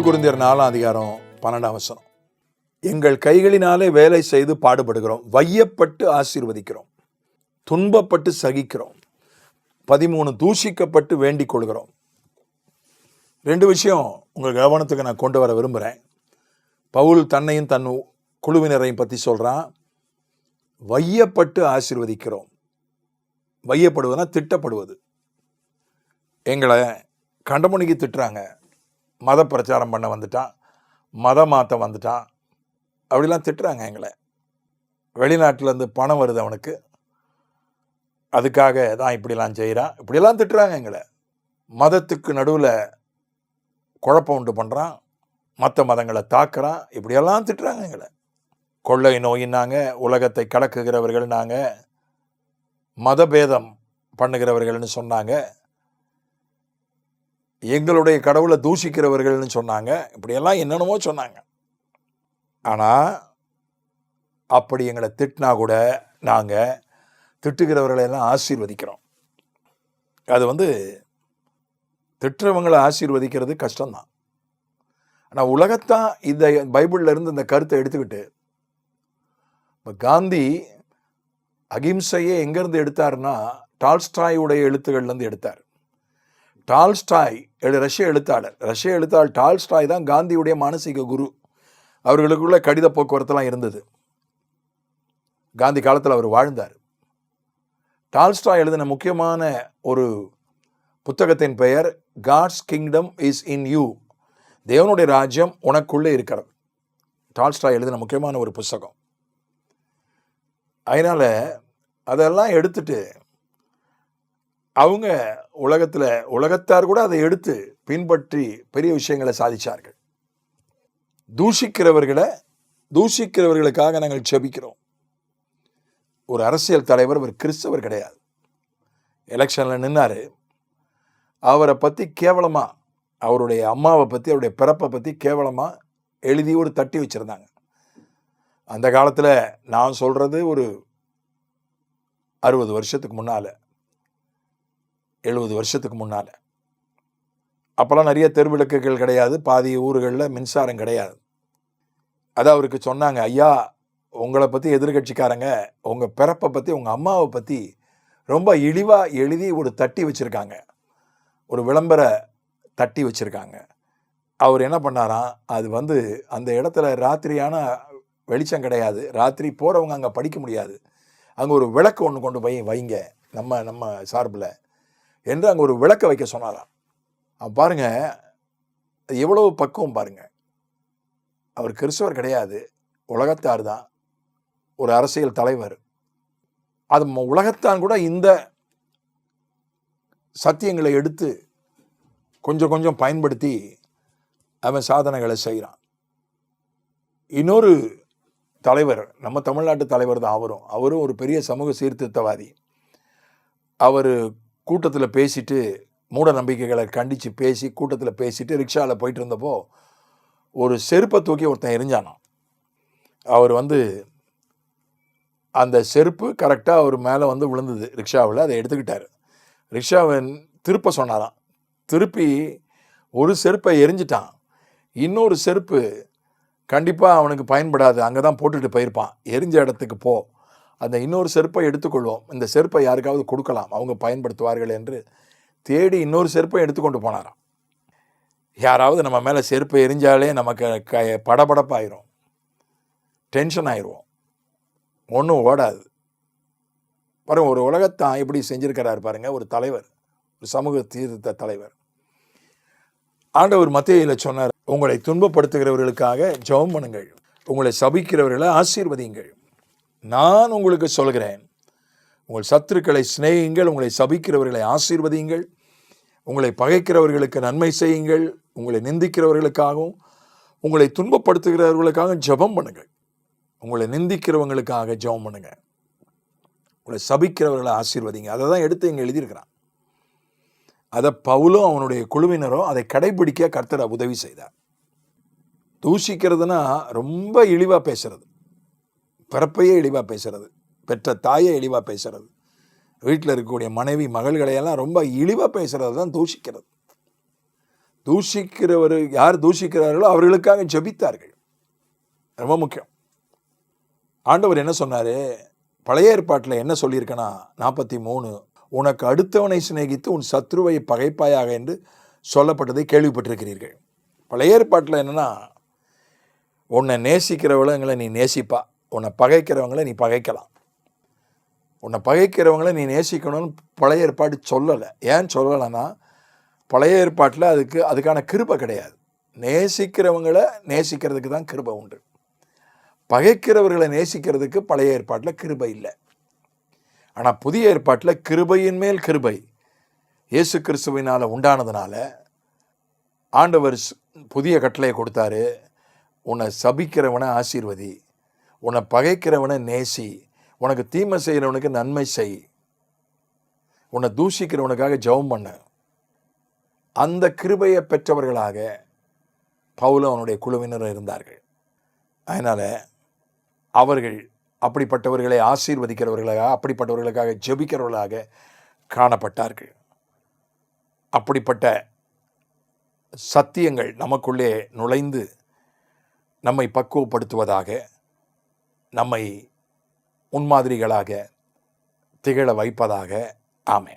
ஒன்று குருந்தியர் நாலாம் அதிகாரம் பன்னெண்டாம் வசனம். எங்கள் கைகளினாலே வேலை செய்து பாடுபடுகிறோம். வையப்பட்டு ஆசீர்வதிக்கிறோம். துன்பப்பட்டு சகிக்கிறோம். பதிமூணு தூஷிக்கப்பட்டு வேண்டிக் கொள்கிறோம். ரெண்டு விஷயம் உங்கள் கவனத்துக்கு நான் கொண்டு வர விரும்புகிறேன் பவுல் தன்னையும் தன் குழுவினரையும் பற்றி சொல்கிறான் வையப்பட்டு ஆசீர்வதிக்கிறோம். வையப்படுவதுனா திட்டப்படுவது. எங்களை கண்டமணிக்கு திட்டுறாங்க. மத பிரச்சாரம் பண்ண வந்துட்டான். மத மாற்ற வந்துட்டான். அப்படிலாம் திட்டுறாங்க எங்களை. வெளிநாட்டிலேருந்து பணம் வருது அவனுக்கு. அதுக்காக தான் இப்படிலாம் செய்கிறான் இப்படிலாம் திட்டுறாங்க எங்களை. மதத்துக்கு நடுவில் குழப்பம் உண்டு பண்ணுறான் மற்ற மதங்களை தாக்குறான். இப்படியெல்லாம் திட்டுறாங்க எங்களை. கொள்ளை நோயின்னாங்க உலகத்தை கலக்குகிறவர்கள் நாங்கள் மதபேதம் பண்ணுகிறவர்கள்னு சொன்னாங்க. எங்களுடைய கடவுளை தூஷிக்கிறவர்கள்னு சொன்னாங்க. இப்படியெல்லாம் என்னென்னமோ சொன்னாங்க. ஆனால் அப்படி எங்களை திட்டினா கூட நாங்கள் திட்டுகிறவர்களை எல்லாம் ஆசீர்வதிக்கிறோம். அது வந்து திட்டுறவங்களை ஆசீர்வதிக்கிறது கஷ்டம்தான். ஆனால் உலகத்தான் இந்த பைபிளில் இருந்து இந்த கருத்தை எடுத்துக்கிட்டு இப்போ காந்தி அகிம்சையை எங்கேருந்து எடுத்தாருன்னா டால்ஸ்டாயுடைய எழுத்துக்கள்லேருந்து எடுத்தார். டால்ஸ்டாய் எழு ரஷ்ய எழுத்தாளர். ரஷ்ய எழுத்தாளர் டால்ஸ்டாய் தான் காந்தியுடைய மானசீக குரு. அவர்களுக்குள்ள கடித போக்குவரத்துலாம் இருந்தது. காந்தி காலத்தில் அவர் வாழ்ந்தார். டால்ஸ்டாய் எழுதின முக்கியமான ஒரு புத்தகத்தின் பெயர் God's kingdom is in you தேவனுடைய ராஜ்யம் உனக்குள்ளே இருக்கிறது. டால்ஸ்டாய் எழுதின முக்கியமான ஒரு புஸ்தகம். அதனால் அதெல்லாம் எடுத்துட்டு அவங்க உலகத்தில் உலகத்தார் கூட அதை எடுத்து பின்பற்றி பெரிய விஷயங்களை சாதித்தார்கள் தூஷிக்கிறவர்களை தூஷிக்கிறவர்களுக்காக நாங்கள் செபிக்கிறோம். ஒரு அரசியல் தலைவர் ஒரு கிறிஸ்தவர் கிடையாது. எலெக்ஷனில் நின்னார். அவரை பற்றி கேவலமாக அவருடைய அம்மாவை பற்றி அவருடைய பிறப்பை பற்றி கேவலமாக எழுதி ஒரு தட்டி வச்சுருந்தாங்க. அந்த காலத்தில் நான் சொல்கிறது ஒரு அறுபது வருஷத்துக்கு முன்னால். எழுபது வருஷத்துக்கு முன்னால். அப்போல்லாம் நிறைய தெருவிளக்குகள் கிடையாது பாதி ஊர்களில் மின்சாரம் கிடையாது. அது அவருக்கு சொன்னாங்க ஐயா உங்களை பற்றி எதிர்கட்சிக்காரங்க உங்கள் பிறப்பை பற்றி உங்கள் அம்மாவை பற்றி ரொம்ப இழிவாக எழுதி ஒரு தட்டி வச்சுருக்காங்க. ஒரு விளம்பர தட்டி வச்சுருக்காங்க. அவர் என்ன பண்ணாராம் அது வந்து அந்த இடத்துல ராத்திரியான வெளிச்சம் கிடையாது. ராத்திரி போகிறவங்க அங்கே படிக்க முடியாது. அங்கே ஒரு விளக்கு ஒன்று கொண்டு போய் வைங்க நம்ம நம்ம சார்பில். என்று அங்கே ஒரு விளக்க வைக்க சொன்னாராம். பாருங்க எவ்வளவு பக்குவம் பாருங்க. அவர் கிறிஸ்தவர் கிடையாது உலகத்தார் தான் ஒரு அரசியல் தலைவர். அது ம- உலகத்தான் கூட இந்த சத்தியங்களை எடுத்து கொஞ்சம் கொஞ்சம் பயன்படுத்தி அவன் சாதனைகளை செய்கிறான் இன்னொரு தலைவர் நம்ம தமிழ்நாட்டு தலைவர் தான் அவரும். அவரும் ஒரு பெரிய சமூக சீர்திருத்தவாதி. அவர் கூட்டத்தில் பேசிட்டு மூட நம்பிக்கைகளை கண்டித்து பேசி கூட்டத்தில் பேசிட்டு ரிக்ஷாவில் போயிட்டு இருந்தப்போ ஒரு செருப்பை தூக்கி ஒருத்தன் எரிஞ்சானான் அவர் வந்து அந்த செருப்பு கரெக்டாக அவர் மேலே வந்து விழுந்தது. ரிக்ஷாவில் அதை எடுத்துக்கிட்டார். ரிக்ஷாவை திருப்ப சொன்னாராம். திருப்பி ஒரு செருப்பை எரிஞ்சிட்டான். இன்னொரு செருப்பு கண்டிப்பாக அவனுக்கு பயன்படாது. அங்கே தான் போட்டுட்டு போயிருப்பான். எரிஞ்ச இடத்துக்கு போ. அந்த இன்னொரு செருப்பை எடுத்துக்கொள்வோம். இந்த செருப்பை யாருக்காவது கொடுக்கலாம். அவங்க பயன்படுத்துவார்கள் என்று தேடி இன்னொரு செருப்பை எடுத்துக்கொண்டு போனாராம். யாராவது நம்ம மேலே செருப்பை எரிஞ்சாலே நமக்கு க படபடப்பாயிரும். டென்ஷன் ஆயிடுவோம் ஒன்றும் ஓடாது. பாருங்க ஒரு உலகத்தான் எப்படி செஞ்சிருக்கிறார் பாருங்க ஒரு தலைவர். ஒரு சமூக தீர்த்த தலைவர். ஆண்டவர் மத்தியில் சொன்னார் உங்களை துன்பப்படுத்துகிறவர்களுக்காக ஜெபம் பண்ணுங்கள். உங்களை சபிக்கிறவர்களை ஆசீர்வதியுங்கள். நான் உங்களுக்கு சொல்கிறேன். உங்கள் சத்துருக்களை சிநேகிங்கள் உங்களை சபிக்கிறவர்களை ஆசீர்வதியுங்கள். உங்களை பகைக்கிறவர்களுக்கு நன்மை செய்யுங்கள். உங்களை நிந்திக்கிறவர்களுக்காகவும் உங்களை துன்பப்படுத்துகிறவர்களுக்காக ஜெபம் பண்ணுங்கள். உங்களை நிந்திக்கிறவங்களுக்காக ஜெபம் பண்ணுங்க உங்களை சபிக்கிறவர்களை ஆசீர்வதிங்க அதை தான் எடுத்து இங்கே எழுதியிருக்கிறான். அதை பவுலும் அவனுடைய குழுவினரும் அதை கடைபிடிக்க கர்த்தரை உதவி செய்தார். தூஷிக்கிறதுனா ரொம்ப இழிவாக பேசுறது. பிறப்பையே இழிவாக பேசுறது பெற்ற தாயை இழிவாக பேசுறது வீட்டில் இருக்கக்கூடிய மனைவி மகள்களையெல்லாம் ரொம்ப இழிவாக பேசுறது தான் தூஷிக்கிறது. தூஷிக்கிறவர் யார் தூஷிக்கிறார்களோ அவர்களுக்காக ஜெபித்தார்கள். ரொம்ப முக்கியம். ஆண்டவர் என்ன சொன்னார்? பழைய ஏற்பாட்டில் என்ன சொல்லியிருக்கனா நாற்பத்தி மூணு உனக்கு அடுத்தவனை சிநேகித்து உன் சத்ருவை பகைப்பாயாக என்று சொல்லப்பட்டதை கேள்விப்பட்டிருக்கிறீர்கள். பழைய ஏற்பாட்டில் என்னென்னா உன்னை நேசிக்கிறவங்களை நீ நேசிப்பா. உன்னை பகைக்கிறவங்களை நீ பகைக்கலாம். உன்னை பகைக்கிறவங்களை நீ நேசிக்கணும்னு பழைய ஏற்பாடு சொல்லலை. ஏன் சொல்லலைன்னா பழைய ஏற்பாட்டில் அதுக்கு அதுக்கான கிருபை கிடையாது. நேசிக்கிறவங்களை நேசிக்கிறதுக்கு தான் கிருபை உண்டு. பகைக்கிறவர்களை நேசிக்கிறதுக்கு பழைய ஏற்பாட்டில் கிருபை இல்லை. ஆனால் புதிய ஏற்பாட்டில் கிருபையின் மேல் கிருபை இயேசு கிறிஸ்துவினால் உண்டானதுனால ஆண்டவர் புதிய கட்டளையை கொடுத்தாரு. உன்னை சபிக்கிறவனை ஆசீர்வதி. உன்னை பகைக்கிறவனை நேசி. உனக்கு தீமை செய்கிறவனுக்கு நன்மை செய். உன்னை தூஷிக்கிறவனுக்காக ஜெபம் பண்ண. அந்த கிருபையை பெற்றவர்களாக பவுல அவனுடைய குழுவினரும் இருந்தார்கள். அதனால் அவர்கள் அப்படிப்பட்டவர்களை ஆசீர்வதிக்கிறவர்களாக அப்படிப்பட்டவர்களுக்காக ஜெபிக்கிறவர்களாக காணப்பட்டார்கள். அப்படிப்பட்ட சத்தியங்கள் நமக்குள்ளே நுழைந்து நம்மை பக்குவப்படுத்துவதாக நம்மை முன்மாதிரிகளாக திகழ வைப்பதாக. ஆமே